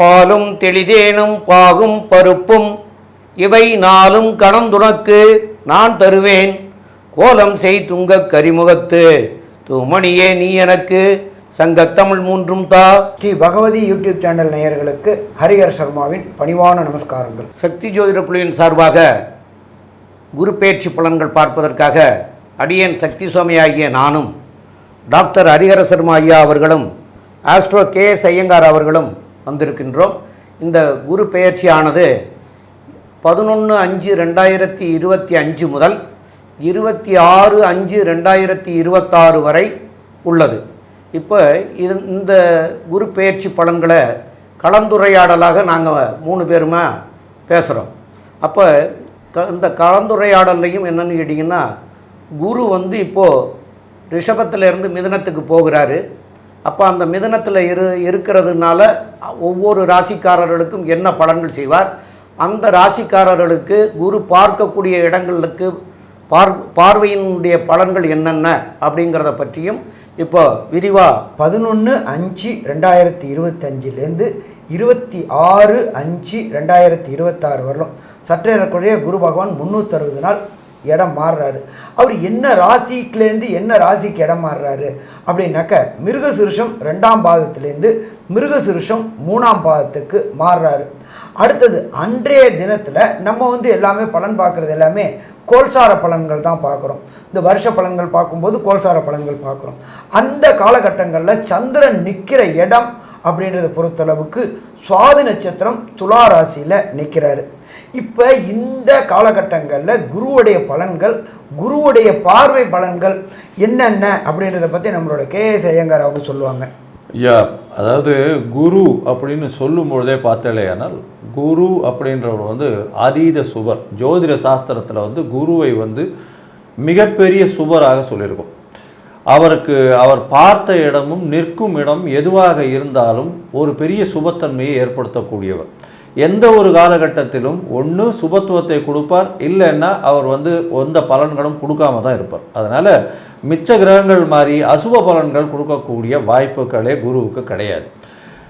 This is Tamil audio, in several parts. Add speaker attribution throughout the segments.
Speaker 1: பாலும் தெளிதேனும் பாகும் பருப்பும் இவை நாளும் கணந்துனக்கு நான் தருவேன் கோலம் செய் துங்க கரிமுகத்து தூமணியே நீ எனக்கு சங்கத்தமிழ் மூன்றும் தா ஸ்ரீ பகவதி யூடியூப் சேனல் நேயர்களுக்கு ஹரிஹர் சர்மாவின் பணிவான நமஸ்காரங்கள் சக்தி ஜோதிட குழுவின் சார்பாக குரு பயிற்சி பலன்கள் பார்ப்பதற்காக அடியன் சக்தி சுவாமி ஆகிய நானும் டாக்டர் ஹரிஹர சர்மா ஐயா அவர்களும் ஆஸ்ட்ரோ கே எஸ் ஐயங்கார் அவர்களும் வந்திருக்கின்றோம் இந்த குரு பெயர்ச்சியானது பதினொன்று அஞ்சு ரெண்டாயிரத்தி இருபத்தி அஞ்சு முதல் இருபத்தி ஆறு அஞ்சு ரெண்டாயிரத்தி இருபத்தாறு வரை உள்ளது இப்போ இது இந்த குரு பெயர்ச்சி பலன்களை கலந்துரையாடலாக நாங்கள் மூணு பேருமா பேசுகிறோம் அப்போ க இந்த கலந்துரையாடல்லையும் என்னென்னு கேட்டிங்கன்னா குரு வந்து இப்போது ரிஷபத்திலேருந்து மிதனத்துக்கு போகிறாரு அப்போ அந்த மிதனத்தில் இரு இருக்கிறதுனால ஒவ்வொரு ராசிக்காரர்களுக்கும் என்ன பலன்கள் செய்வார் அந்த ராசிக்காரர்களுக்கு குரு பார்க்கக்கூடிய இடங்களுக்கு பார் பார்வையினுடைய பலன்கள் என்னென்ன அப்படிங்கிறத பற்றியும் இப்போ விரிவாக பதினொன்று
Speaker 2: அஞ்சு ரெண்டாயிரத்தி இருபத்தஞ்சிலேருந்து இருபத்தி ஆறு அஞ்சு ரெண்டாயிரத்தி இருபத்தாறு வரலாம் சற்றேறக்குறைய குரு பகவான் முந்நூற்றறுபது நாள் இடம் மாறுறாரு அவர் என்ன ராசிக்குலேருந்து என்ன ராசிக்கு இடம் மாறுறாரு அப்படின்னாக்க மிருகசுருஷம் ரெண்டாம் பாதத்துலேருந்து மிருகசுருஷம் மூணாம் பாதத்துக்கு மாறுறாரு அடுத்தது அன்றைய தினத்தில் நம்ம வந்து எல்லாமே பலன் பார்க்குறது எல்லாமே கோல்சார பலன்கள் தான் பார்க்குறோம் இந்த வருஷ பலன்கள் பார்க்கும்போது கோல்சார பலன்கள் பார்க்குறோம் அந்த காலகட்டங்களில் சந்திரன் நிற்கிற இடம் அப்படின்றத பொறுத்தளவுக்கு சுவாதி நட்சத்திரம் துலா ராசியில் நிற்கிறாரு இப்போ இந்த காலகட்டங்களில் குருவுடைய பலன்கள் குருவுடைய பார்வை பலன்கள் என்னென்ன அப்படின்றத பற்றி நம்மளோட கேஎஸ் ஐயங்கார் அவங்க சொல்லுவாங்க
Speaker 3: ஐயா அதாவது குரு அப்படின்னு சொல்லும் பொழுதே பார்த்தலையானால் குரு அப்படின்றவர் வந்து அதீத சுவர் ஜோதிட சாஸ்திரத்தில் வந்து குருவை வந்து மிகப்பெரிய சுவராக சொல்லியிருக்கும் அவருக்கு அவர் பார்த்த இடமும் நிற்கும் இடம் எதுவாக இருந்தாலும் ஒரு பெரிய சுபத்தன்மையை ஏற்படுத்தக்கூடியவர் எந்த ஒரு காலகட்டத்திலும் ஒன்று சுபத்துவத்தை கொடுப்பார் இல்லைன்னா அவர் வந்து எந்த பலன்களும் கொடுக்காம தான் இருப்பார் அதனால் மிச்ச கிரகங்கள் மாதிரி அசுப பலன்கள் கொடுக்கக்கூடிய வாய்ப்புகளே குருவுக்கு கிடையாது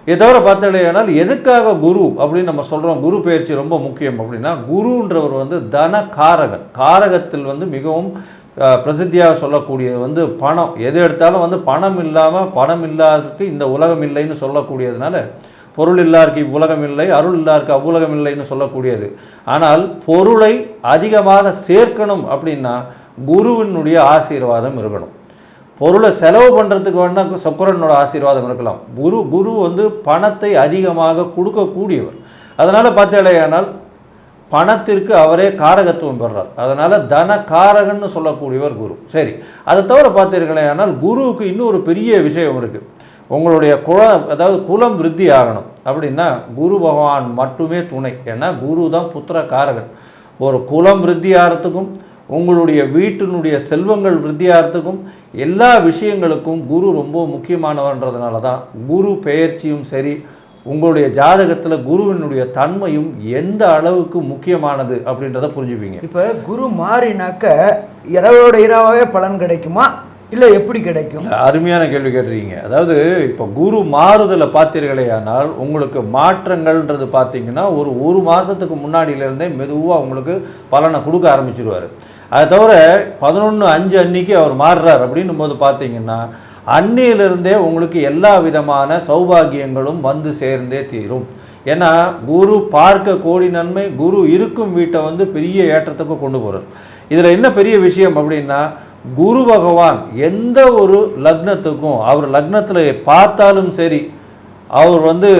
Speaker 3: இதை தவிர பார்த்தடையானால் எதுக்காக குரு அப்படின்னு நம்ம சொல்கிறோம் குரு பயிற்சி ரொம்ப முக்கியம் அப்படின்னா குருன்றவர் வந்து தன காரகர் காரகத்தில் வந்து மிகவும் பிரசித்தியாக சொல்லக்கூடியது வந்து பணம் எது எடுத்தாலும் வந்து பணம் இல்லாமல் பணம் இல்லாததுக்கு இந்த உலகம் இல்லைன்னு சொல்லக்கூடியதுனால பொருள் இல்லாருக்கு இவ்வுலகம் இல்லை அருள் இல்லாருக்கு அவ்வுலகம் இல்லைன்னு சொல்லக்கூடியது ஆனால் பொருளை அதிகமாக சேர்க்கணும் அப்படின்னா குருவினுடைய ஆசீர்வாதம் இருக்கணும் பொருளை செலவு பண்ணுறதுக்கு வேணால் சக்கரனோட ஆசீர்வாதம் இருக்கலாம் குரு குரு வந்து பணத்தை அதிகமாக கொடுக்கக்கூடியவர் அதனால் பார்த்தேடையானால் பணத்திற்கு அவரே காரகத்துவம் பெறார் அதனால் தன காரகன்னு சொல்லக்கூடியவர் குரு சரி அதை தவிர பார்த்தீர்களே ஆனால் குருவுக்கு இன்னும் ஒரு பெரிய விஷயம் இருக்குது உங்களுடைய குலம் அதாவது குலம் விருத்தி ஆகணும் அப்படின்னா குரு பகவான் மட்டுமே துணை ஏன்னா குரு தான் புத்திர காரகன் ஒரு குலம் விருத்தி ஆகிறதுக்கும் உங்களுடைய வீட்டினுடைய செல்வங்கள் ஆகிறதுக்கும் எல்லா விஷயங்களுக்கும் குரு ரொம்ப முக்கியமானவன்றதுனால தான் குரு பெயர்ச்சியும் சரி உங்களுடைய ஜாதகத்தில் குருவினுடைய தன்மையும் எந்த அளவுக்கு முக்கியமானது அப்படின்றத புரிஞ்சுப்பீங்க
Speaker 2: இப்போ குரு மாறினாக்க இரவோட இரவாகவே பலன் கிடைக்குமா இல்லை எப்படி கிடைக்கும்
Speaker 3: அருமையான கேள்வி கேட்டுறீங்க அதாவது இப்போ குரு மாறுதலை பார்த்தீர்களே ஆனால் உங்களுக்கு மாற்றங்கள்ன்றது பார்த்தீங்கன்னா ஒரு ஒரு மாதத்துக்கு முன்னாடியிலேருந்தே மெதுவாக உங்களுக்கு பலனை கொடுக்க ஆரம்பிச்சிருவார் அதை தவிர பதினொன்று அஞ்சு அன்னைக்கு அவர் மாறுறார் அப்படின்னும் போது பார்த்தீங்கன்னா அன்னியிலிருந்தே உங்களுக்கு எல்லா விதமான சௌபாகியங்களும் வந்து சேர்ந்தே தீரும் ஏன்னா குரு பார்க்க கோடி நன்மை குரு இருக்கும் வீட்டை வந்து பெரிய ஏற்றத்துக்கு கொண்டு போகிறார் இதில் என்ன பெரிய விஷயம் அப்படின்னா குரு பகவான் எந்த ஒரு லக்னத்துக்கும் அவர் லக்னத்தில் பார்த்தாலும் சரி அவர் வந்து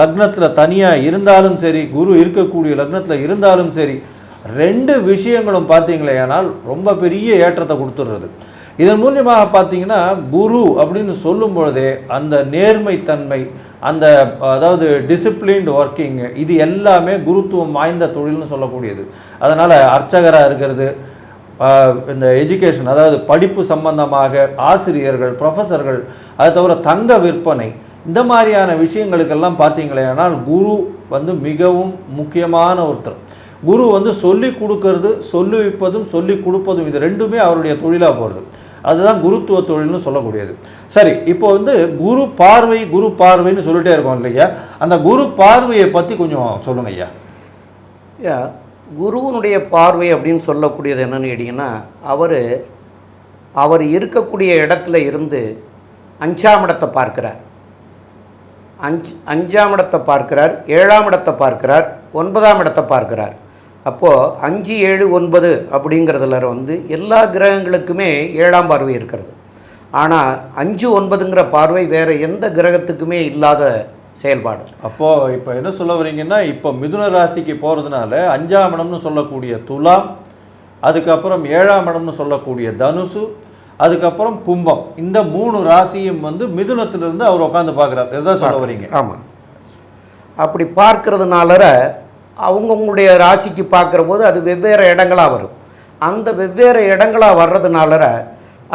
Speaker 3: லக்னத்தில் தனியாக இருந்தாலும் சரி குரு இருக்கக்கூடிய லக்னத்தில் இருந்தாலும் சரி ரெண்டு விஷயங்களும் பார்த்தீங்களே ஆனால் ரொம்ப பெரிய ஏற்றத்தை கொடுத்துடுறது இதன் மூலியமாக பார்த்தீங்கன்னா குரு அப்படின்னு சொல்லும் பொழுதே அந்த நேர்மைத்தன்மை அந்த அதாவது டிசிப்ளின்டு ஒர்க்கிங்கு இது எல்லாமே குருத்துவம் வாய்ந்த தொழில்னு சொல்லக்கூடியது அதனால் அர்ச்சகராக இருக்கிறது இந்த எஜுகேஷன் அதாவது படிப்பு சம்பந்தமாக ஆசிரியர்கள் ப்ரொஃபஸர்கள் அது தவிர தங்க விற்பனை இந்த மாதிரியான விஷயங்களுக்கெல்லாம் பார்த்தீங்களே ஆனால் குரு வந்து மிகவும் முக்கியமான ஒருத்தர் குரு வந்து சொல்லி கொடுக்கறது சொல்லி வைப்பதும் சொல்லி கொடுப்பதும் இது ரெண்டுமே அவருடைய தொழிலாக போகிறது அதுதான் குருத்துவ தொழில்னு சொல்லக்கூடியது சரி இப்போ வந்து குரு பார்வை குரு பார்வைன்னு சொல்லிட்டே இருக்கோம் இல்லையா அந்த குரு பார்வையை பற்றி கொஞ்சம்
Speaker 1: சொல்லுங்க ஐயா குருவனுடைய பார்வை அப்படின்னு சொல்லக்கூடியது என்னென்னு கேட்டிங்கன்னா அவர் அவர் இருக்கக்கூடிய இடத்துல இருந்து அஞ்சாம் இடத்தை பார்க்கிறார் அஞ்ச் அஞ்சாம் இடத்தை பார்க்கிறார் ஏழாம் இடத்தை பார்க்கிறார் ஒன்பதாம் இடத்தை பார்க்கிறார் அப்போது அஞ்சு ஏழு ஒன்பது அப்படிங்கிறதுல வந்து எல்லா கிரகங்களுக்குமே ஏழாம் பார்வை இருக்கிறது ஆனால் அஞ்சு ஒன்பதுங்கிற பார்வை வேறு எந்த கிரகத்துக்குமே இல்லாத செயல்பாடு அப்போது இப்போ என்ன சொல்ல
Speaker 3: வரீங்கன்னா இப்போ மிதுன ராசிக்கு போகிறதுனால அஞ்சாம் இடம்னு சொல்லக்கூடிய துலாம் அதுக்கப்புறம் ஏழாம் இடம்னு சொல்லக்கூடிய தனுசு அதுக்கப்புறம் கும்பம் இந்த மூணு ராசியும் வந்து
Speaker 1: மிதுனத்திலிருந்து அவர் உட்காந்து பார்க்குறாரு இதுதான் சொல்ல வரீங்க ஆமாம் அப்படி பார்க்கறதுனால அவங்கவுங்களுடைய ராசிக்கு பார்க்குற போது அது வெவ்வேறு இடங்களாக வரும் அந்த வெவ்வேறு இடங்களாக வர்றதுனால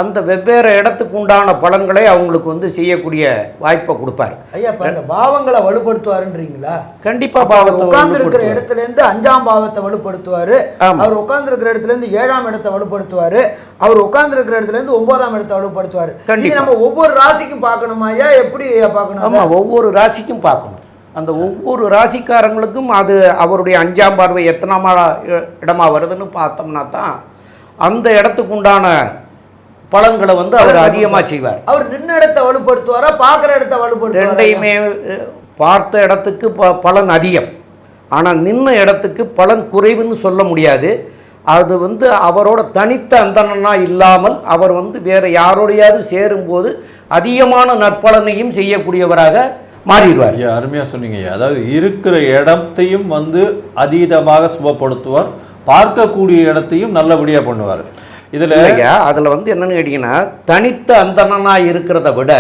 Speaker 1: அந்த வெவ்வேறு இடத்துக்கு உண்டான பலன்களை அவங்களுக்கு வந்து செய்யக்கூடிய வாய்ப்பை கொடுப்பார்
Speaker 2: ஐயா இப்போ இந்த பாவங்களை வலுப்படுத்துவாருன்றீங்களா
Speaker 1: கண்டிப்பாக பாவத்தை இருக்கிற
Speaker 2: இடத்துலேருந்து அஞ்சாம் பாவத்தை வலுப்படுத்துவார் அவர் உட்கார்ந்துருக்கிற இடத்துலேருந்து ஏழாம் இடத்தை வலுப்படுத்துவார் அவர் உட்கார்ந்துருக்கிற இடத்துலேருந்து ஒன்பதாம் இடத்தை வலுப்படுத்துவார் கண்டிப்பாக நம்ம ஒவ்வொரு ராசிக்கும் பார்க்கணுமா ஐயா எப்படி பார்க்கணும் ஆமாம் ஒவ்வொரு
Speaker 1: ராசிக்கும் பார்க்கணும் அந்த ஒவ்வொரு ராசிக்காரங்களுக்கும் அது அவருடைய அஞ்சாம் பார்வை எத்தனாம் இடமா வருதுன்னு பார்த்தோம்னா தான் அந்த இடத்துக்கு உண்டான பலன்களை வந்து அவர் அதிகமாக செய்வார்
Speaker 2: அவர் நின்று இடத்தை வலுப்படுத்துவாரா பார்க்குற இடத்த வலுப்படுத்து ரெண்டையுமே
Speaker 1: பார்த்த இடத்துக்கு ப பலன் அதிகம் ஆனால் நின்ற இடத்துக்கு பலன் குறைவுன்னு சொல்ல முடியாது அது வந்து அவரோட தனித்த அந்தனாக இல்லாமல் அவர் வந்து வேறு யாரோடையாவது சேரும்போது அதிகமான நற்பலனையும் செய்யக்கூடியவராக மாறிடுவார்
Speaker 3: ஐயா அருமையாக சொன்னீங்க அதாவது இருக்கிற இடத்தையும் வந்து அதீதமாக சுபப்படுத்துவார் பார்க்கக்கூடிய இடத்தையும் நல்லபடியாக பண்ணுவார்
Speaker 1: இதில் இல்லையா அதில் வந்து என்னன்னு கேட்டிங்கன்னா தனித்த அந்தணனாக இருக்கிறத விட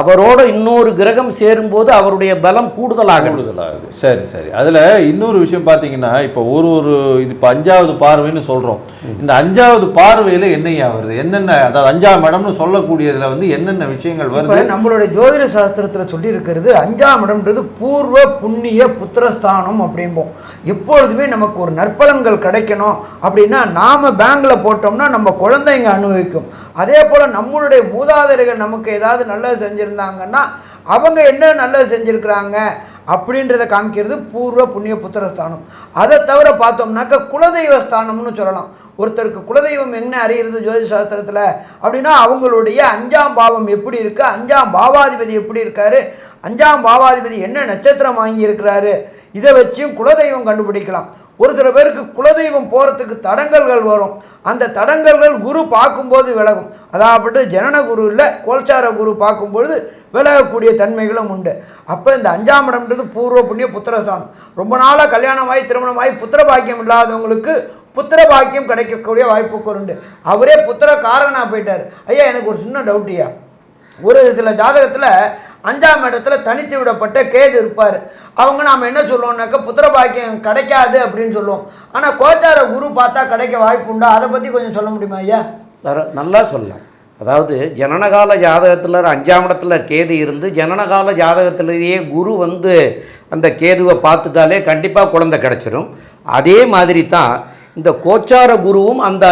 Speaker 1: அவரோட இன்னொரு கிரகம் சேரும்போது அவருடைய பலம் கூடுதலாக கூடுதலாகுது சரி சரி அதில்
Speaker 3: இன்னொரு விஷயம் பார்த்தீங்கன்னா இப்போ ஒரு ஒரு இது இப்போ அஞ்சாவது பார்வைன்னு சொல்கிறோம் இந்த அஞ்சாவது பார்வையில் என்னையா வருது என்னென்ன அதாவது அஞ்சாம் இடம்னு சொல்லக்கூடியதில் வந்து என்னென்ன விஷயங்கள் வருது
Speaker 2: நம்மளுடைய ஜோதிட சாஸ்திரத்தில் சொல்லியிருக்கிறது அஞ்சாம் இடம்ன்றது பூர்வ புண்ணிய புத்திரஸ்தானம் அப்படிம்போம் எப்பொழுதுமே நமக்கு ஒரு நற்பலன்கள் கிடைக்கணும் அப்படின்னா நாம் பேங்கில் போட்டோம்னா நம்ம குழந்தைங்க அனுபவிக்கும் அதே போல் நம்மளுடைய மூதாதையர்கள் நமக்கு ஏதாவது நல்லது செஞ்சுருந்தாங்கன்னா அவங்க என்ன நல்லது செஞ்சுருக்கிறாங்க அப்படின்றத காமிக்கிறது பூர்வ புண்ணிய புத்திரஸ்தானம் அதை தவிர பார்த்தோம்னாக்க குலதெய்வ ஸ்தானம்னு சொல்லலாம் ஒருத்தருக்கு குலதெய்வம் என்ன அறிகிறது ஜோதிஷ் சாஸ்திரத்தில் அப்படின்னா அவங்களுடைய அஞ்சாம் பாவம் எப்படி இருக்குது அஞ்சாம் பாவாதிபதி எப்படி இருக்கார் அஞ்சாம் பாவாதிபதி என்ன நட்சத்திரம் வாங்கியிருக்கிறாரு இதை வச்சும் குலதெய்வம் கண்டுபிடிக்கலாம் ஒரு சில பேருக்கு குலதெய்வம் போகிறதுக்கு தடங்கல்கள் வரும் அந்த தடங்கல்கள் குரு பார்க்கும்போது விலகும் அதாவது ஜனன குரு இல்லை கோல்சார குரு பார்க்கும்பொழுது விலகக்கூடிய தன்மைகளும் உண்டு அப்போ இந்த அஞ்சாம் இடம்ன்றது பூர்வ புண்ணிய புத்திரசானம் ரொம்ப நாளாக கல்யாணமாகி திருமணமாகி புத்திர பாக்கியம் இல்லாதவங்களுக்கு புத்திர பாக்கியம் கிடைக்கக்கூடிய வாய்ப்புகள் உண்டு அவரே புத்திர காரகனாக போயிட்டார் ஐயா எனக்கு ஒரு சின்ன டவுட்டியா ஒரு சில ஜாதகத்தில் அஞ்சாம் இடத்துல தனித்து விடப்பட்ட கேது இருப்பார் அவங்க நாம் என்ன சொல்லுவோம்னாக்கா புத்திர பாக்கியம் கிடைக்காது அப்படின்னு சொல்லுவோம் ஆனால் கோச்சார குரு பார்த்தா கிடைக்க வாய்ப்பு உண்டா அதை பற்றி கொஞ்சம் சொல்ல முடியுமா ஐயா
Speaker 1: தர நல்லா சொல்லலாம் அதாவது ஜனனகால ஜாதகத்தில் அஞ்சாம் இடத்துல கேது இருந்து ஜனனகால ஜாதகத்திலேயே குரு வந்து அந்த கேதுவை பார்த்துட்டாலே கண்டிப்பாக குழந்தை கிடச்சிடும் அதே மாதிரி தான் இந்த கோச்சார குருவும் அந்த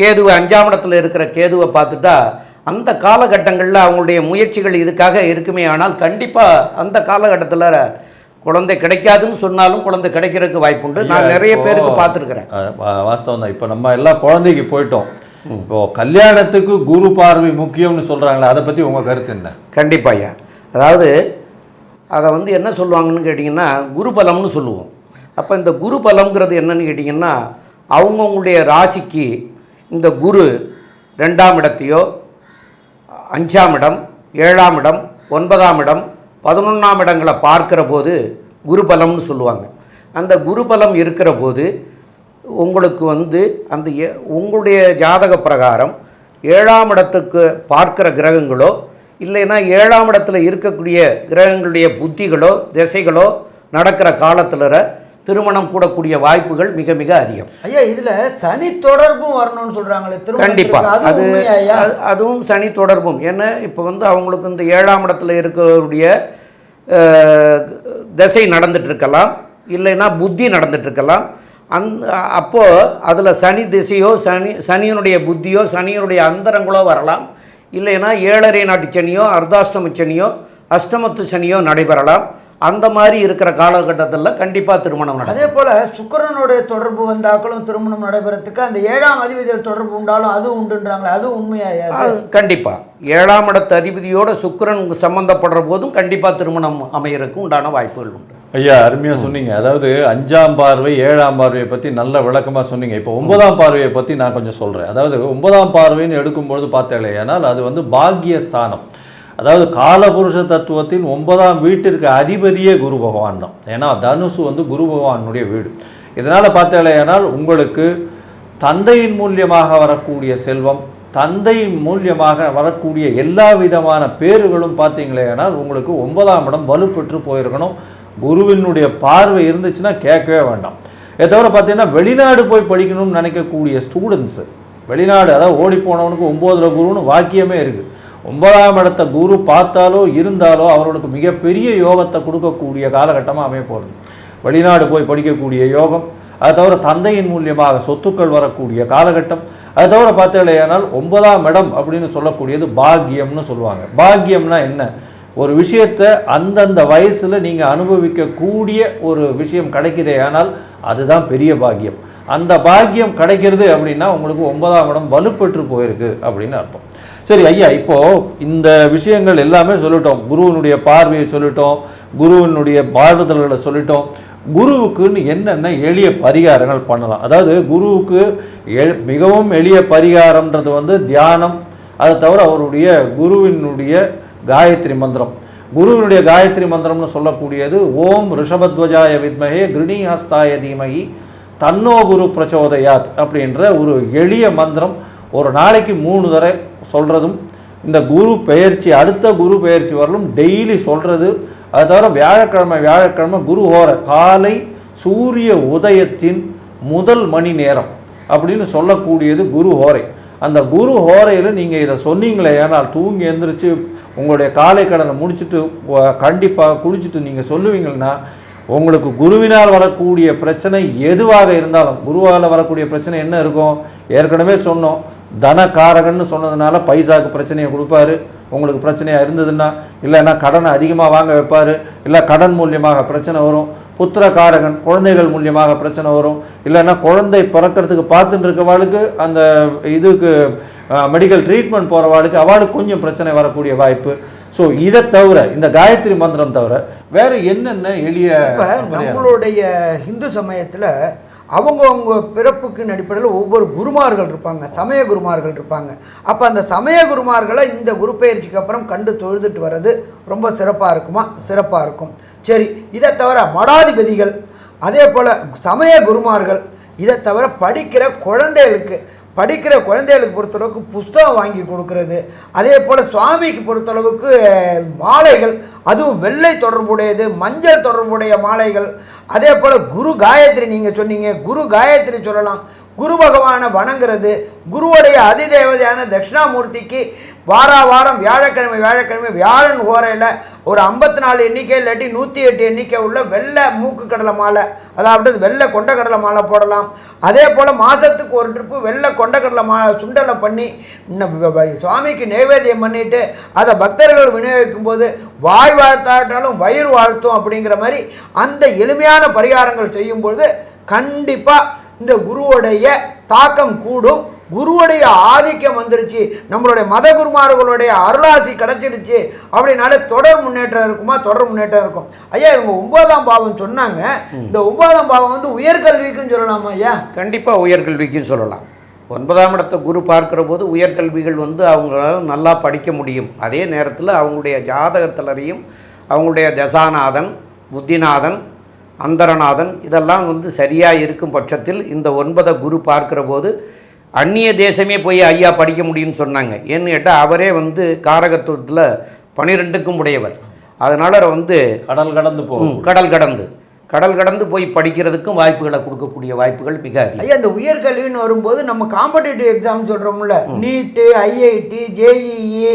Speaker 1: கேதுவை அஞ்சாம் இடத்துல இருக்கிற கேதுவை பார்த்துட்டா அந்த காலகட்டங்களில் அவங்களுடைய முயற்சிகள் இதுக்காக இருக்குமே ஆனால் கண்டிப்பாக அந்த காலகட்டத்தில் குழந்தை கிடைக்காதுன்னு சொன்னாலும் குழந்தை கிடைக்கிறதுக்கு வாய்ப்புண்டு நான் நிறைய பேருக்கு பார்த்துருக்குறேன்
Speaker 3: வாஸ்தவம் தான் இப்போ நம்ம எல்லாம் குழந்தைக்கு போயிட்டோம் இப்போது கல்யாணத்துக்கு குரு பார்வை முக்கியம்னு சொல்கிறாங்களே அதை பற்றி உங்கள்
Speaker 1: கருத்து என்ன கண்டிப்பாய்யா அதாவது அதை வந்து என்ன சொல்லுவாங்கன்னு கேட்டிங்கன்னா குரு பலம்னு சொல்லுவோம் அப்போ இந்த குரு பலம்ங்கிறது என்னன்னு கேட்டிங்கன்னா அவங்கவுங்களுடைய ராசிக்கு இந்த குரு ரெண்டாம் இடத்தையோ அஞ்சாம் இடம் ஏழாம் இடம் ஒன்பதாம் இடம் பதினொன்றாம் இடங்களை பார்க்குற போது குருபலம்னு சொல்லுவாங்க அந்த குருபலம் இருக்கிற போது உங்களுக்கு வந்து அந்த உங்களுடைய ஜாதக பிரகாரம் ஏழாம் இடத்துக்கு பார்க்குற கிரகங்களோ இல்லைன்னா ஏழாம் இடத்துல இருக்கக்கூடிய கிரகங்களுடைய புத்திகளோ திசைகளோ நடக்கிற காலத்தில் திருமணம் கூடக்கூடிய வாய்ப்புகள் மிக மிக அதிகம்
Speaker 2: ஐயா இதில் சனி தொடர்பும் வரணும்னு சொல்கிறாங்களே கண்டிப்பாக அது
Speaker 1: அதுவும் சனி தொடர்பும் ஏன்னா இப்போ வந்து அவங்களுக்கு இந்த ஏழாம் இடத்துல இருக்கிறவருடைய திசை நடந்துட்டுருக்கலாம் இல்லைன்னா புத்தி நடந்துட்டுருக்கலாம் அந் அப்போது அதில் சனி திசையோ சனி சனியினுடைய புத்தியோ சனியினுடைய அந்தரங்களோ வரலாம் இல்லைன்னா ஏழரை நாட்டு சனியோ அர்த்தாஷ்டம சனியோ அஷ்டமத்து சனியோ நடைபெறலாம் அந்த மாதிரி இருக்கிற காலகட்டத்தில் கண்டிப்பாக திருமணம் நடக்கும்
Speaker 2: அதே போல் சுக்கரனுடைய தொடர்பு வந்தாக்களும் திருமணம் நடைபெறத்துக்கு அந்த ஏழாம் அதிபதியோட தொடர்பு உண்டாலும் அது உண்டுன்றாங்களே அது உண்மையாக
Speaker 1: கண்டிப்பாக ஏழாம் இடத்து அதிபதியோட சுக்கரன் சம்மந்தப்படுற போதும் கண்டிப்பாக திருமணம் அமையறதுக்கு உண்டான வாய்ப்புகள் உண்டு ஐயா
Speaker 3: அருமையாக சொன்னீங்க அதாவது அஞ்சாம் பார்வை ஏழாம் பார்வையை பற்றி நல்ல விளக்கமாக சொன்னீங்க இப்போ ஒன்பதாம் பார்வையை பற்றி நான் கொஞ்சம் சொல்கிறேன் அதாவது ஒன்பதாம் பார்வைன்னு எடுக்கும்பொழுது பார்த்தாலே ஏன்னால் அது வந்து பாக்கியஸ்தானம் அதாவது காலபுருஷ தத்துவத்தின் ஒன்பதாம் வீட்டிற்கு அதிபதியே குரு பகவான் தான் ஏன்னா தனுசு வந்து குரு பகவானுடைய வீடு இதனால் பார்த்தாலேயானால் உங்களுக்கு தந்தையின் மூலியமாக வரக்கூடிய செல்வம் தந்தை மூலியமாக வரக்கூடிய எல்லா விதமான பேருகளும் பார்த்தீங்களேனால் உங்களுக்கு ஒன்பதாம் இடம் வலுப்பெற்று போயிருக்கணும் குருவினுடைய பார்வை இருந்துச்சுன்னா கேட்கவே வேண்டாம் இதை தவிர பார்த்தீங்கன்னா வெளிநாடு போய் படிக்கணும்னு நினைக்கக்கூடிய ஸ்டூடெண்ட்ஸு வெளிநாடு அதாவது ஓடி போனவனுக்கு ஒம்போதில் குருன்னு வாக்கியமே இருக்குது ஒன்பதாம் இடத்த குரு பார்த்தாலோ இருந்தாலோ அவர்களுக்கு மிகப்பெரிய யோகத்தை கொடுக்கக்கூடிய காலகட்டமாக அமைய போகிறது வெளிநாடு போய் படிக்கக்கூடிய யோகம் அது தவிர தந்தையின் மூலியமாக சொத்துக்கள் வரக்கூடிய காலகட்டம் அது தவிர பார்த்தீங்கன்னா ஒன்பதாம் இடம் அப்படின்னு சொல்லக்கூடியது பாக்கியம்னு சொல்லுவாங்க பாக்கியம்னா என்ன ஒரு விஷயத்தை அந்தந்த வயசில் நீங்கள் அனுபவிக்கக்கூடிய ஒரு விஷயம் கிடைக்குதே ஆனால் அதுதான் பெரிய பாக்கியம் அந்த பாக்கியம் கிடைக்கிறது அப்படின்னா உங்களுக்கு ஒன்பதாம் இடம் வலுப்பெற்று போயிருக்கு அப்படின்னு அர்த்தம் சரி ஐயா இப்போது இந்த விஷயங்கள் எல்லாமே சொல்லிட்டோம் குருவினுடைய பார்வையை சொல்லிட்டோம் குருவினுடைய வாழ்வுதல்களை சொல்லிட்டோம் குருவுக்குன்னு என்னென்ன எளிய பரிகாரங்கள் பண்ணலாம் அதாவது குருவுக்கு மிகவும் எளிய பரிகாரம்ன்றது வந்து தியானம் அதை தவிர அவருடைய குருவினுடைய காயத்ரி மந்திரம் குருவினுடைய காயத்ரி மந்திரம்னு சொல்லக்கூடியது ஓம் ரிஷபத்வஜாய வித்மகே கிருணிஹஸ்தாய தீமகி தன்னோ குரு பிரச்சோதயாத் அப்படின்ற ஒரு எளிய மந்திரம் ஒரு நாளைக்கு மூணு தடவை சொல்கிறதும் இந்த குரு பெயர்ச்சி அடுத்த குரு பெயர்ச்சி வரலும் டெய்லி சொல்கிறது அது தவிர வியாழக்கிழமை வியாழக்கிழமை குரு ஹோர காலை சூரிய உதயத்தின் முதல் மணி நேரம் அப்படின்னு சொல்லக்கூடியது குரு ஹோரை அந்த குரு ஹோரையில் நீங்கள் இதை சொன்னீங்களே ஏனால் தூங்கி எழுந்திரிச்சு உங்களுடைய காலை கடனை முடிச்சுட்டு கண்டிப்பாக குளிச்சுட்டு நீங்கள் சொல்லுவீங்கன்னா உங்களுக்கு குருவினால் வரக்கூடிய பிரச்சனை எதுவாக இருந்தாலும் குருவால் வரக்கூடிய பிரச்சனை என்ன இருக்கும் ஏற்கனவே சொன்னோம் தனக்காரகன்னு சொன்னதுனால பைசாவுக்கு பிரச்சனையை கொடுப்பாரு உங்களுக்கு பிரச்சனையாக இருந்ததுன்னா இல்லைன்னா கடனை அதிகமாக வாங்க வைப்பார் இல்லை கடன் மூலியமாக பிரச்சனை வரும் புத்திரக்காரகன் குழந்தைகள் மூலியமாக பிரச்சனை வரும் இல்லைன்னா குழந்தை பிறக்கிறதுக்கு பார்த்துட்டு இருக்கவாளுக்கு அந்த இதுக்கு மெடிக்கல் ட்ரீட்மெண்ட் போகிறவாளுக்கு அவளுக்கு கொஞ்சம் பிரச்சனை வரக்கூடிய வாய்ப்பு ஸோ இதை தவிர இந்த காயத்ரி மந்திரம் தவிர வேறு என்னென்ன எளிய நம்மளுடைய
Speaker 2: இந்து சமயத்தில் அவங்கவுங்க பிறப்புக்கு அடிப்படையில் ஒவ்வொரு குருமார்கள் இருப்பாங்க சமய குருமார்கள் இருப்பாங்க அப்போ அந்த சமய குருமார்களை இந்த குரு பயிற்சிக்கு அப்புறம் கண்டு தொழுதுட்டு வர்றது ரொம்ப சிறப்பாக இருக்குமா சிறப்பாக இருக்கும் சரி இதை தவிர மடாதிபதிகள் அதே போல் சமய குருமார்கள் இதை தவிர படிக்கிற குழந்தைகளுக்கு படிக்கிற குழந்தைகளுக்கு பொறுத்தளவுக்கு புஸ்தகம் வாங்கி கொடுக்கறது அதே போல் சுவாமிக்கு பொறுத்தளவுக்கு மாலைகள் அதுவும் வெள்ளை தொடர்புடையது மஞ்சள் தொடர்புடைய மாலைகள் அதே போல் குரு காயத்ரி நீங்கள் சொன்னீங்க குரு காயத்ரி சொல்லலாம் குரு பகவானை வணங்குறது குருவுடைய அதிதேவதையான தட்சிணாமூர்த்திக்கு வார வாரம் வியாழக்கிழமை வியாழக்கிழமை வியாழன் ஓரையில் ஒரு ஐம்பத்தி நாலு எண்ணிக்கை இல்லாட்டி நூற்றி எட்டு எண்ணிக்கை உள்ள வெள்ளை மூக்கு கடலை மாலை அதாவது வெள்ளை கொண்ட கடலை மாலை போடலாம் அதே போல் மாதத்துக்கு ஒரு ட்ரிப்பு வெள்ளை கொண்ட கடலை மா சுண்டலை பண்ணி சுவாமிக்கு நைவேத்தியம் பண்ணிவிட்டு அதை பக்தர்கள் விநியோகிக்கும் போது வாய் வாழ்த்தாட்டாலும் வயிறு வாழ்த்தும் அப்படிங்கிற மாதிரி அந்த எளிமையான பரிகாரங்கள் செய்யும்பொழுது கண்டிப்பாக இந்த குருவுடைய தாக்கம் கூடும் குருவுடைய ஆதிக்கம் வந்துருச்சு நம்மளுடைய மத குருமார்களுடைய அருளாசி கிடச்சிருச்சு அப்படின்னாலே தொடர் முன்னேற்றம் இருக்குமா தொடர் முன்னேற்றம் இருக்கும் ஐயா இவங்க ஒன்பதாம் பாவம் சொன்னாங்க இந்த ஒன்பதாம் பாவம் வந்து உயர்கல்விக்குன்னு சொல்லலாமா ஐயா
Speaker 1: கண்டிப்பாக உயர்கல்விக்குன்னு சொல்லலாம் ஒன்பதாம் இடத்தை குரு பார்க்குற போது உயர்கல்விகள் வந்து அவங்களால நல்லா படிக்க முடியும் அதே நேரத்தில் அவங்களுடைய ஜாதகத்திலையும் அவங்களுடைய தசாநாதன் புத்திநாதன் அந்தரநாதன் இதெல்லாம் வந்து சரியாக இருக்கும் பட்சத்தில் இந்த ஒன்பதை குரு பார்க்குற போது அந்நிய தேசமே போய் ஐயா படிக்க முடியும்னு சொன்னாங்க ஏன்னு கேட்டால் அவரே வந்து காரகத்துவத்தில் பனிரெண்டுக்கும் உடையவர் அதனால் வந்து கடல் கடந்து போகும் கடல் கடந்து கடல் கடந்து போய் படிக்கிறதுக்கும் வாய்ப்புகளை கொடுக்கக்கூடிய வாய்ப்புகள் மிக அதிகம் ஐயா
Speaker 2: இந்த உயர்கல்வின்னு வரும்போது நம்ம காம்படேட்டிவ் எக்ஸாம் சொல்கிறோம்ல நீட்டு ஐஐடி ஜேஇஇ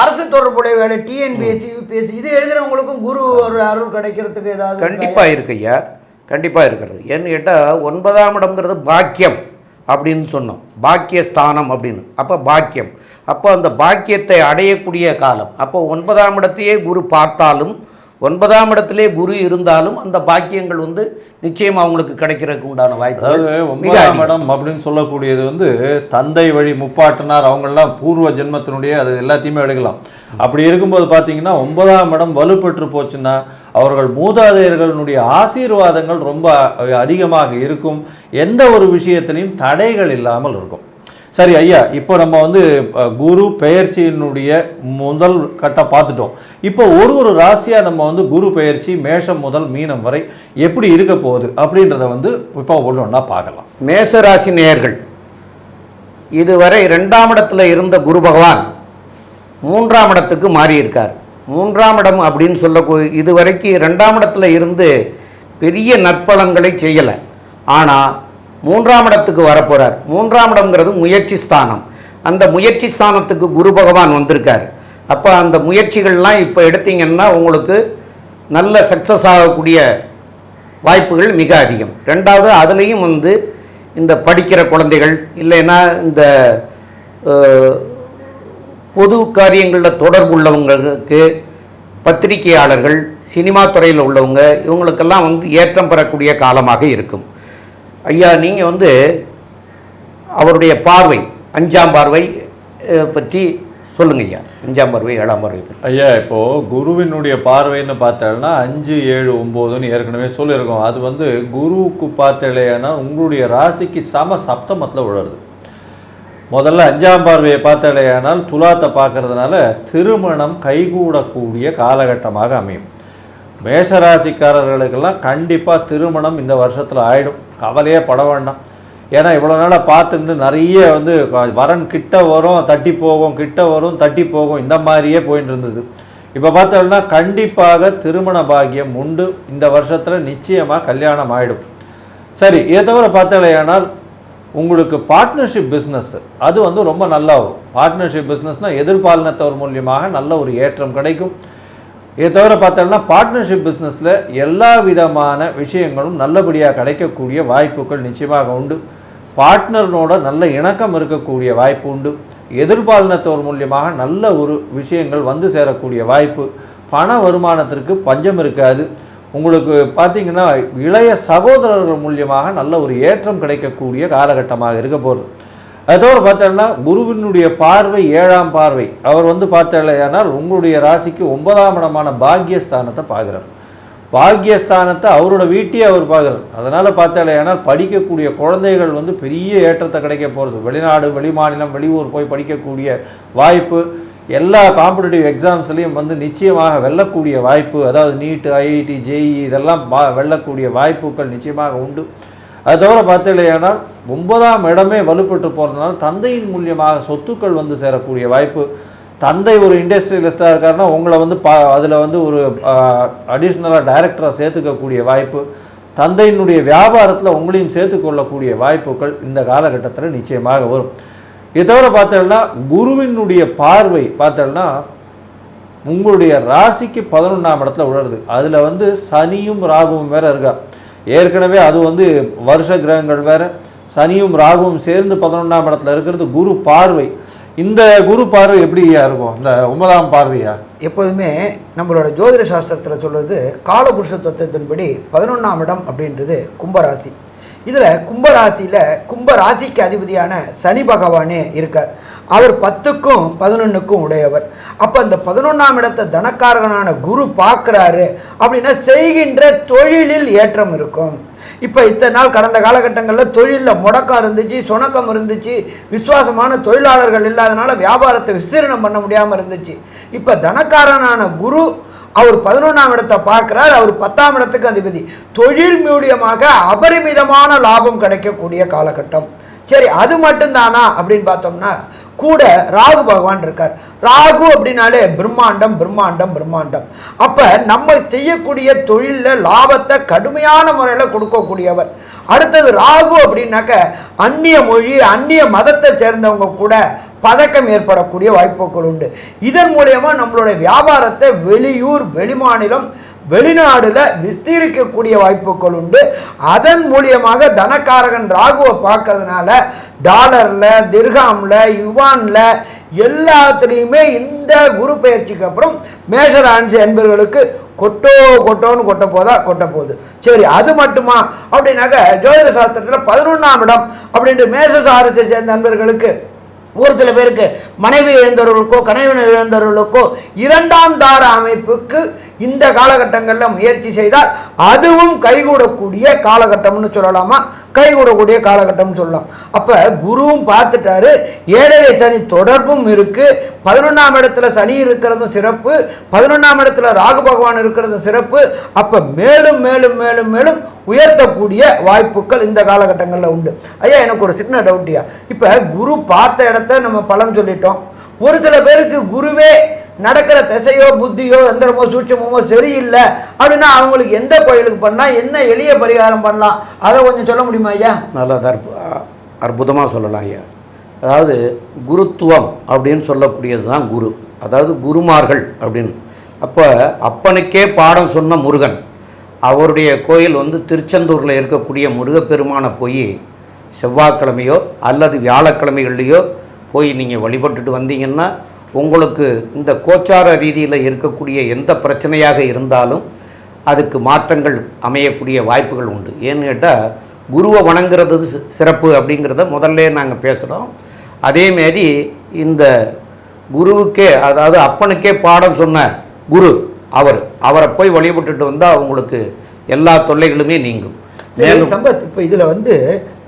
Speaker 2: அரசு தொடர்புடைய வேலை டிஎன்பிஎஸ்சி யூபிஎஸ்சி இது எழுதுகிறவங்களுக்கும் குரு ஒரு அருள் கிடைக்கிறதுக்கு ஏதாவது கண்டிப்பாக
Speaker 1: இருக்கு ஐயா கண்டிப்பாக இருக்கிறது ஏன்னு கேட்டால் ஒன்பதாம் இடம்ங்கிறது பாக்கியம் அப்படின்னு சொன்னோம் பாக்கியஸ்தானம் அப்படின்னு அப்போ பாக்கியம் அப்போ அந்த பாக்கியத்தை அடையக்கூடிய காலம் அப்போ ஒன்பதாம் இடத்தையே குரு பார்த்தாலும் ஒன்பதாம் இடத்திலே குரு இருந்தாலும் அந்த பாக்கியங்கள் வந்து நிச்சயம் அவங்களுக்கு கிடைக்கிறதுக்கு உண்டான வாய்ப்பு
Speaker 3: ஒன்பதாம் இடம் அப்படின்னு சொல்லக்கூடியது வந்து தந்தை வழி முப்பாட்டினார் அவங்கெல்லாம் பூர்வ ஜென்மத்தினுடைய அது எல்லாத்தையுமே எடுக்கலாம் அப்படி இருக்கும்போது பார்த்தீங்கன்னா ஒன்பதாம் இடம் வலுப்பெற்று போச்சுன்னா அவர்கள் மூதாதையர்களுடைய ஆசீர்வாதங்கள் ரொம்ப அதிகமாக இருக்கும் எந்த ஒரு விஷயத்திலையும் தடைகள் இல்லாமல் இருக்கும் சரி ஐயா இப்போ நம்ம வந்து குரு பெயர்ச்சியினுடைய முதல் கட்டம் பார்த்துட்டோம் இப்போ ஒரு ஒரு ராசியாக நம்ம வந்து குரு பெயர்ச்சி மேஷம் முதல் மீனம் வரை எப்படி
Speaker 1: இருக்க போகுது அப்படின்றத வந்து இப்போ ஒன்று பார்க்கலாம் மேஷ ராசி நேயர்கள் இதுவரை ரெண்டாம் இடத்துல இருந்த குரு பகவான் மூன்றாம் இடத்துக்கு மாறியிருக்கார் மூன்றாம் இடம் அப்படின்னு சொல்ல இதுவரைக்கு ரெண்டாம் இடத்துல இருந்து பெரிய நற்பலன்களை செய்யலை ஆனால் மூன்றாம் இடத்துக்கு வரப்போகிறார் மூன்றாம் இடம்ங்கிறது முயற்சி ஸ்தானம் அந்த முயற்சி ஸ்தானத்துக்கு குரு பகவான் வந்திருக்கார் அப்போ அந்த முயற்சிகள்லாம் இப்போ எடுத்திங்கன்னா உங்களுக்கு நல்ல சக்ஸஸ் ஆகக்கூடிய வாய்ப்புகள் மிக அதிகம் ரெண்டாவது அதுலேயும் வந்து இந்த படிக்கிற குழந்தைகள் இல்லைன்னா இந்த பொது காரியங்களில் தொடர்பு உள்ளவங்களுக்கு பத்திரிகையாளர்கள் சினிமா துறையில் உள்ளவங்க இவங்களுக்கெல்லாம் வந்து ஏற்றம் பெறக்கூடிய காலமாக இருக்கும் ஐயா நீங்கள் வந்து அவருடைய பார்வை அஞ்சாம் பார்வை பற்றி சொல்லுங்க ஐயா அஞ்சாம் பார்வை ஏழாம் பார்வை
Speaker 3: ஐயா இப்போது குருவினுடைய பார்வைன்னு பார்த்தேன்னா அஞ்சு ஏழு ஒம்போதுன்னு ஏற்கனவே சொல்லியிருக்கோம் அது வந்து குருவுக்கு பார்த்தேன்னா உங்களுடைய ராசிக்கு சம சப்தமத்தில் உழருது முதல்ல அஞ்சாம் பார்வையை பார்த்தலையானால் துலாத்தை பார்க்கறதுனால திருமணம் கைகூடக்கூடிய காலகட்டமாக அமையும் மேஷராசிக்காரர்களுக்கெல்லாம் கண்டிப்பாக திருமணம் இந்த வருஷத்தில் ஆயிடும் கவலையே பட வேண்டாம் ஏன்னா இவ்வளோ நாளாக பார்த்துருந்து நிறைய வந்து வரன் கிட்ட வரும் தட்டி போகும் கிட்ட வரும் தட்டி போகும் இந்த மாதிரியே போயின்னு இருந்தது இப்போ பார்த்தோம்னா கண்டிப்பாக திருமண பாகியம் உண்டு இந்த வருஷத்தில் நிச்சயமாக கல்யாணம் ஆகிடும் சரி இதை தவிர பார்த்தலையானால் உங்களுக்கு பார்ட்னர்ஷிப் பிஸ்னஸ் அது வந்து ரொம்ப நல்லா வரும் பார்ட்னர்ஷிப் பிஸ்னஸ்னால் எதிர்பாலினத்தவர் மூலியமாக நல்ல ஒரு ஏற்றம் கிடைக்கும் இதை தவிர பார்த்தோம்னா பார்ட்னர்ஷிப் பிஸ்னஸில் எல்லா விதமான விஷயங்களும் நல்லபடியாக கிடைக்கக்கூடிய வாய்ப்புகள் நிச்சயமாக உண்டு பார்ட்னர்னோட நல்ல இணக்கம் இருக்கக்கூடிய வாய்ப்பு உண்டு எதிர்பாலினத்தோர் மூலியமாக நல்ல ஒரு விஷயங்கள் வந்து சேரக்கூடிய வாய்ப்பு பண வருமானத்திற்கு பஞ்சம் இருக்காது உங்களுக்கு பார்த்திங்கன்னா இளைய சகோதரர்கள் மூலியமாக நல்ல ஒரு ஏற்றம் கிடைக்கக்கூடிய காலகட்டமாக இருக்க போகிறது அதை தவிர பார்த்தோம்னா குருவினுடைய பார்வை ஏழாம் பார்வை அவர் வந்து பார்த்தாலேயானால் உங்களுடைய ராசிக்கு ஒன்பதாம் இடமான பாக்யஸ்தானத்தை பார்க்குறார் பாக்யஸ்தானத்தை அவரோட வீட்டையே அவர் பார்க்குறார் அதனால் பார்த்தாலேயானால் படிக்கக்கூடிய குழந்தைகள் வந்து பெரிய ஏற்றத்தை கிடைக்க போகிறது வெளிநாடு வெளிமாநிலம் வெளியூர் போய் படிக்கக்கூடிய வாய்ப்பு எல்லா காம்படிட்டிவ் எக்ஸாம்ஸ்லேயும் வந்து நிச்சயமாக வெல்லக்கூடிய வாய்ப்பு அதாவது நீட்டு ஐஐடி ஜேஇ இதெல்லாம் வெல்லக்கூடிய வாய்ப்புகள் நிச்சயமாக உண்டு அது தவிர பார்த்தீங்கன்னா ஒன்பதாம் இடமே வலுப்பட்டு போகிறதுனால தந்தையின் மூலியமாக சொத்துக்கள் வந்து சேரக்கூடிய வாய்ப்பு தந்தை ஒரு இண்டஸ்ட்ரியலிஸ்ட்டாக இருக்காருன்னா உங்களை வந்து பா அதில் வந்து ஒரு அடிஷ்னலாக டைரக்டராக சேர்த்துக்கக்கூடிய வாய்ப்பு தந்தையினுடைய வியாபாரத்தில் உங்களையும் சேர்த்துக்கொள்ளக்கூடிய வாய்ப்புகள் இந்த காலகட்டத்தில் நிச்சயமாக வரும் இதை தவிர பார்த்தோம்னா குருவினுடைய பார்வை பார்த்தோம்னா உங்களுடைய ராசிக்கு பதினொன்றாம் இடத்துல உழருது அதில் வந்து சனியும் ராகுவும் வேற இருக்கார் ஏற்கனவே அது வந்து வருஷ கிரகங்கள் வேறு சனியும் ராகுவும் சேர்ந்து பதினொன்றாம் இடத்துல இருக்கிறது குரு பார்வை இந்த குரு பார்வை எப்படியா இருக்கும் இந்த ஒன்பதாம் பார்வையா
Speaker 2: எப்போதுமே நம்மளோட ஜோதிட சாஸ்திரத்தில் சொல்கிறது காலபுருஷ தத்துவத்தின்படி பதினொன்றாம் இடம் அப்படின்றது கும்பராசி இதில் கும்பராசியில் கும்பராசிக்கு அதிபதியான சனி பகவானே இருக்கார் அவர் பத்துக்கும் பதினொன்றுக்கும் உடையவர் அப்போ இந்த பதினொன்றாம் இடத்தை தனக்காரகனான குரு பார்க்குறாரு அப்படின்னா செய்கின்ற தொழிலில் ஏற்றம் இருக்கும் இப்போ இத்தனை நாள் கடந்த காலகட்டங்களில் தொழிலில் முடக்கம் இருந்துச்சு சுணக்கம் இருந்துச்சு விசுவாசமான தொழிலாளர்கள் இல்லாதனால வியாபாரத்தை விஸ்தீரணம் பண்ண முடியாமல் இருந்துச்சு இப்போ தனக்காரனான குரு அவர் பதினொன்றாம் இடத்தை பார்க்குறார் அவர் பத்தாம் இடத்துக்கு அதிபதி தொழில் மூலியமாக அபரிமிதமான லாபம் கிடைக்கக்கூடிய காலகட்டம் சரி அது மட்டும்தானா அப்படின்னு பார்த்தோம்னா கூட ராகு பகவான் இருக்கார் ராகு அப்படின்னாலே பிரம்மாண்டம் பிரம்மாண்டம் பிரம்மாண்டம் அப்போ நம்ம செய்யக்கூடிய தொழிலில் லாபத்தை கடுமையான முறையில் கொடுக்கக்கூடியவர் அடுத்தது ராகு அப்படின்னாக்க அந்நிய மொழி அந்நிய மதத்தை சேர்ந்தவங்க கூட பதக்கம் ஏற்படக்கூடிய வாய்ப்புகள் உண்டு இதன் மூலயமா நம்மளுடைய வியாபாரத்தை வெளியூர் வெளிமாநிலம் வெளிநாடுல விஸ்தீரிக்கக்கூடிய வாய்ப்புகள் உண்டு அதன் மூலியமாக தனக்காரகன் ராகுவை பார்க்கறதுனால டாலரில் திர்காமில் யுவானில் எல்லாத்துலேயுமே இந்த குரு பயிற்சிக்கு அப்புறம் மேஷரான்சி என்பவர்களுக்கு கொட்டோ கொட்டோன்னு கொட்ட போதா கொட்ட போகுது சரி அது மட்டுமா அப்படின்னாக்க ஜோதிட சாஸ்திரத்தில் பதினொன்றாம் இடம் அப்படின்ட்டு மேசசாரத்தை சேர்ந்த நண்பர்களுக்கு ஒரு சில பேருக்கு மனைவி இழந்தவர்களுக்கோ கனைவன இழந்தவர்களுக்கோ இரண்டாம் தார அமைப்புக்கு இந்த காலகட்டங்களில் முயற்சி செய்தால் அதுவும் கைகூடக்கூடிய காலகட்டம்னு சொல்லலாமா கைகூடக்கூடிய காலகட்டம்னு சொல்லலாம் அப்போ குருவும் பார்த்துட்டாரு ஏழரை சனி தொடர்பும் இருக்குது பதினொன்றாம் இடத்துல சனி இருக்கிறதும் சிறப்பு பதினொன்றாம் இடத்துல ராகு பகவான் இருக்கிறதும் சிறப்பு அப்போ மேலும் மேலும் மேலும் மேலும் உயர்த்தக்கூடிய வாய்ப்புகள் இந்த காலகட்டங்களில் உண்டு ஐயா எனக்கு ஒரு சின்ன டவுட்டியா இப்போ குரு பார்த்த இடத்த நம்ம பலம் சொல்லிட்டோம் ஒரு சில பேருக்கு குருவே நடக்கிற திசையோ புத்தியோ எந்திரமோ சூட்சமோ சரியில்லை அப்படின்னா அவங்களுக்கு எந்த கோயிலுக்கு பண்ணால் என்ன எளிய பரிகாரம் பண்ணலாம்
Speaker 1: அதை கொஞ்சம் சொல்ல முடியுமா ஐயா நல்லா அற்பு அற்புதமாக சொல்லலாம் ஐயா அதாவது குருத்துவம் அப்படின்னு சொல்லக்கூடியது தான் குரு அதாவது குருமார்கள் அப்படின்னு அப்போ அப்பனுக்கே பாடம் சொன்ன முருகன் அவருடைய கோயில் வந்து திருச்செந்தூரில் இருக்கக்கூடிய முருகப்பெருமானை போய் செவ்வாய்க்கிழமையோ அல்லது வியாழக்கிழமைகள்லையோ போய் நீங்கள் வழிபட்டுட்டு வந்தீங்கன்னா உங்களுக்கு இந்த கோச்சார ரீதியில் இருக்கக்கூடிய எந்த பிரச்சனையாக இருந்தாலும் அதுக்கு மாற்றங்கள் அமையக்கூடிய வாய்ப்புகள் உண்டு ஏன்னு கேட்டால் குருவை வணங்குறது சிறப்பு அப்படிங்கிறத முதல்ல நாங்கள் பேசுகிறோம் அதேமாரி இந்த குருவுக்கே அதாவது அப்பனுக்கே பாடம் சொன்ன குரு அவர் அவரை போய் வழிபட்டுட்டு வந்தால் அவங்களுக்கு எல்லா தொல்லைகளுமே நீங்கும்
Speaker 2: சம்பத் இப்போ இதில் வந்து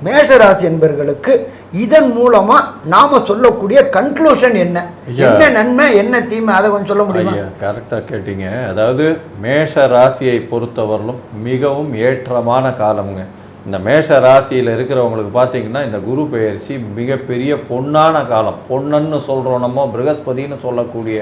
Speaker 2: மேஷராசி என்பர்களுக்கு இதன் மூலமாக நாம் சொல்லக்கூடிய கன்க்ளூஷன் என்ன என்ன நன்மை என்ன தீமை அதை கொஞ்சம் சொல்ல முடியும்
Speaker 3: கரெக்டாக கேட்டீங்க அதாவது மேஷ ராசியை பொறுத்தவரையிலும் மிகவும் ஏற்றமான காலமுங்க இந்த மேஷ ராசியில் இருக்கிறவங்களுக்கு பார்த்தீங்கன்னா இந்த குரு பெயர்ச்சி மிகப்பெரிய பொன்னான காலம் பொன்னன்னு சொல்கிறோம் நம்ம பிருகஸ்பதின்னு சொல்லக்கூடிய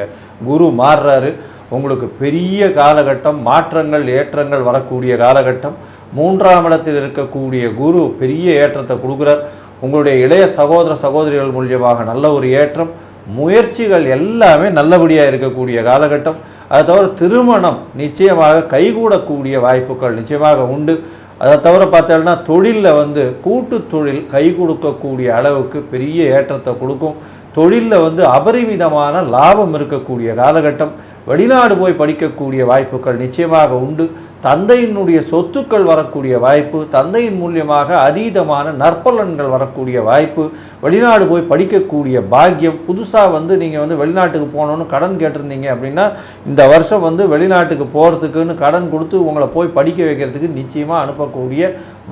Speaker 3: குரு மாறுறாரு உங்களுக்கு பெரிய காலகட்டம் மாற்றங்கள் ஏற்றங்கள் வரக்கூடிய காலகட்டம் மூன்றாம் இடத்தில் இருக்கக்கூடிய குரு பெரிய ஏற்றத்தை கொடுக்குறார் உங்களுடைய இளைய சகோதர சகோதரிகள் மூலியமாக நல்ல ஒரு ஏற்றம் முயற்சிகள் எல்லாமே நல்லபடியாக இருக்கக்கூடிய காலகட்டம் அதை தவிர திருமணம் நிச்சயமாக கைகூடக்கூடிய வாய்ப்புகள் நிச்சயமாக உண்டு அதை தவிர பார்த்தோம்னா தொழிலில் வந்து கூட்டு தொழில் கை கொடுக்கக்கூடிய அளவுக்கு பெரிய ஏற்றத்தை கொடுக்கும் தொழிலில் வந்து அபரிமிதமான லாபம் இருக்கக்கூடிய காலகட்டம் வெளிநாடு போய் படிக்கக்கூடிய வாய்ப்புகள் நிச்சயமாக உண்டு தந்தையினுடைய சொத்துக்கள் வரக்கூடிய வாய்ப்பு தந்தையின் மூலியமாக அதீதமான நற்பலன்கள் வரக்கூடிய வாய்ப்பு வெளிநாடு போய் படிக்கக்கூடிய பாக்கியம் புதுசாக வந்து நீங்கள் வந்து வெளிநாட்டுக்கு போகணுன்னு கடன் கேட்டிருந்தீங்க அப்படின்னா இந்த வருஷம் வந்து வெளிநாட்டுக்கு போகிறதுக்குன்னு கடன் கொடுத்து உங்களை போய் படிக்க வைக்கிறதுக்கு நிச்சயமாக அனுப்பக்கூடிய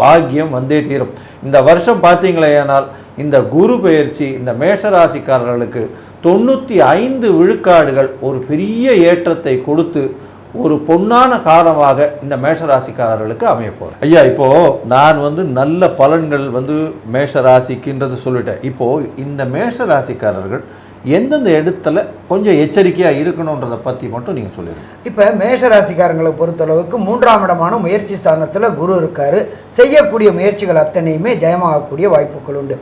Speaker 3: பாக்கியம் வந்தே தீரும் இந்த வருஷம் ஏனால் இந்த குரு பயிற்சி இந்த மேஷராசிக்காரர்களுக்கு தொண்ணூற்றி ஐந்து விழுக்காடுகள் ஒரு பெரிய ஏற்றத்தை கொடுத்து ஒரு பொன்னான காலமாக இந்த மேஷராசிக்காரர்களுக்கு அமையப்போகுது ஐயா இப்போது நான் வந்து நல்ல பலன்கள் வந்து மேஷராசிக்குன்றது சொல்லிட்டேன் இப்போது இந்த மேஷராசிக்காரர்கள் எந்தெந்த இடத்துல கொஞ்சம் எச்சரிக்கையாக இருக்கணுன்றதை பற்றி
Speaker 2: மட்டும் நீங்கள் சொல்லிடுங்க இப்போ மேஷராசிக்காரங்களை பொறுத்தளவுக்கு மூன்றாம் இடமான முயற்சி ஸ்தானத்தில் குரு இருக்கார் செய்யக்கூடிய முயற்சிகள் அத்தனையுமே ஜெயமாகக்கூடிய வாய்ப்புகள் உண்டு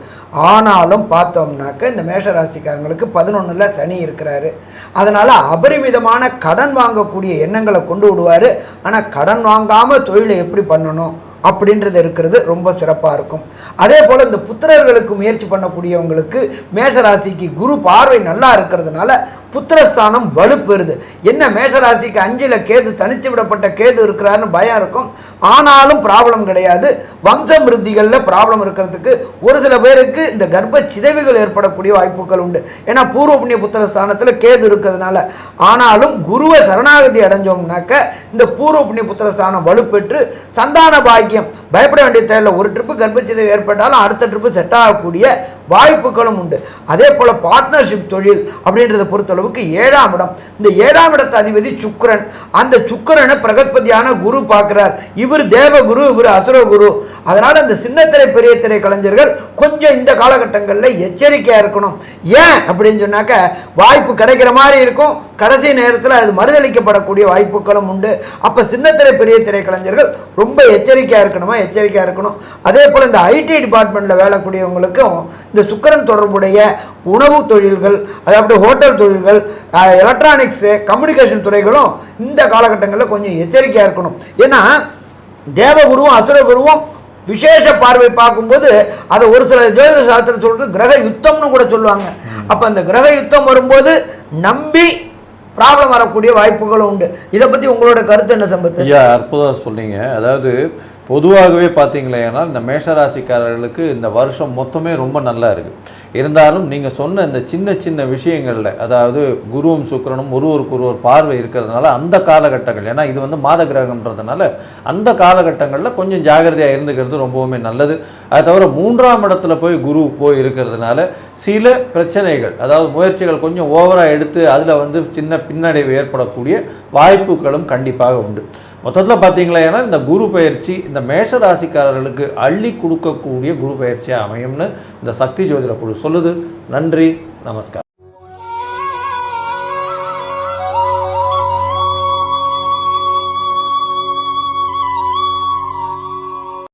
Speaker 2: ஆனாலும் பார்த்தோம்னாக்க இந்த மேஷராசிக்காரங்களுக்கு பதினொன்றில் சனி இருக்கிறாரு அதனால் அபரிமிதமான கடன் வாங்கக்கூடிய எண்ணங்களை கொண்டு விடுவார் ஆனால் கடன் வாங்காமல் தொழிலை எப்படி பண்ணணும் அப்படின்றது இருக்கிறது ரொம்ப சிறப்பாக இருக்கும் அதே போல் இந்த புத்திரர்களுக்கு முயற்சி பண்ணக்கூடியவங்களுக்கு மேஷராசிக்கு குரு பார்வை நல்லா இருக்கிறதுனால புத்திரஸ்தானம் வலுப்பெறுது என்ன மேசராசிக்கு அஞ்சில் கேது தனித்து விடப்பட்ட கேது இருக்கிறாருன்னு பயம் இருக்கும் ஆனாலும் ப்ராப்ளம் கிடையாது வம்சமிருத்திகளில் விருத்திகளில் ப்ராப்ளம் இருக்கிறதுக்கு ஒரு சில பேருக்கு இந்த கர்ப்ப சிதைவுகள் ஏற்படக்கூடிய வாய்ப்புகள் உண்டு ஏன்னா பூர்வ புண்ணிய புத்திர ஸ்தானத்தில் கேது இருக்கிறதுனால ஆனாலும் குருவை சரணாகதி அடைஞ்சோம்னாக்க இந்த பூர்வ புண்ணிய புத்திர ஸ்தானம் வலுப்பெற்று சந்தான பாக்கியம் பயப்பட வேண்டிய தேவையில்லை ஒரு ட்ரிப்பு கர்ப்பச்சிதை ஏற்பட்டாலும் அடுத்த ட்ரிப்பு செட் ஆகக்கூடிய வாய்ப்புகளும் உண்டு அதே போல் பார்ட்னர்ஷிப் தொழில் அப்படின்றத பொறுத்தளவுக்கு ஏழாம் இடம் இந்த ஏழாம் இடத்த அதிபதி சுக்கரன் அந்த சுக்கரனை பிரகஸ்பதியான குரு பார்க்குறார் இவர் தேவகுரு இவர் அசுரகுரு அதனால் அந்த சின்னத்திரை பெரிய திரை கலைஞர்கள் கொஞ்சம் இந்த காலகட்டங்களில் எச்சரிக்கையாக இருக்கணும் ஏன் அப்படின்னு சொன்னாக்க வாய்ப்பு கிடைக்கிற மாதிரி இருக்கும் கடைசி நேரத்தில் அது மறுதளிக்கப்படக்கூடிய வாய்ப்புகளும் உண்டு அப்போ சின்னத்திரை பெரிய திரைக்கலைஞர்கள் ரொம்ப எச்சரிக்கையாக இருக்கணுமா எச்சரிக்கையாக இருக்கணும் அதே போல் இந்த ஐடி டிபார்ட்மெண்ட்டில் வேலைக்கூடியவங்களுக்கும் இந்த சுக்கரன் தொடர்புடைய உணவு தொழில்கள் அதாவது ஹோட்டல் தொழில்கள் எலக்ட்ரானிக்ஸு கம்யூனிகேஷன் துறைகளும் இந்த காலகட்டங்களில் கொஞ்சம் எச்சரிக்கையாக இருக்கணும் ஏன்னா தேவகுருவும் அசுரகுருவும் விசேஷ பார்வை பார்க்கும்போது அதை ஒரு சில ஜோதிட சாஸ்திரம் சொல்கிறது கிரக யுத்தம்னு கூட சொல்லுவாங்க அப்போ அந்த கிரக யுத்தம் வரும்போது நம்பி ப்ராப்ளம் வரக்கூடிய வாய்ப்புகளும் உண்டு இதை பற்றி உங்களோட கருத்து என்ன சம்பத்து ஐயா
Speaker 3: அற்புதமாக சொன்னீங்க அதாவது பொதுவாகவே பார்த்தீங்களேன்னா இந்த மேஷராசிக்காரர்களுக்கு இந்த வருஷம் மொத்தமே ரொம்ப நல்லா இருக்குது இருந்தாலும் நீங்கள் சொன்ன இந்த சின்ன சின்ன விஷயங்களில் அதாவது குருவும் சுக்கரனும் ஒருவருக்கு ஒருவர் பார்வை இருக்கிறதுனால அந்த காலகட்டங்கள் ஏன்னா இது வந்து மாத கிரகம்ன்றதுனால அந்த காலகட்டங்களில் கொஞ்சம் ஜாகிரதையாக இருந்துக்கிறது ரொம்பவுமே நல்லது அது தவிர மூன்றாம் இடத்துல போய் குரு போய் இருக்கிறதுனால சில பிரச்சனைகள் அதாவது முயற்சிகள் கொஞ்சம் ஓவராக எடுத்து அதில் வந்து சின்ன பின்னடைவு ஏற்படக்கூடிய வாய்ப்புகளும் கண்டிப்பாக உண்டு மொத்தத்தில் பார்த்தீங்களா ஏன்னா இந்த குரு பயிற்சி இந்த மேஷ ராசிக்காரர்களுக்கு அள்ளி கொடுக்கக்கூடிய குரு பயிற்சியாக அமையும்னு இந்த சக்தி ஜோதிட குழு சொல்லுது நன்றி நமஸ்கார்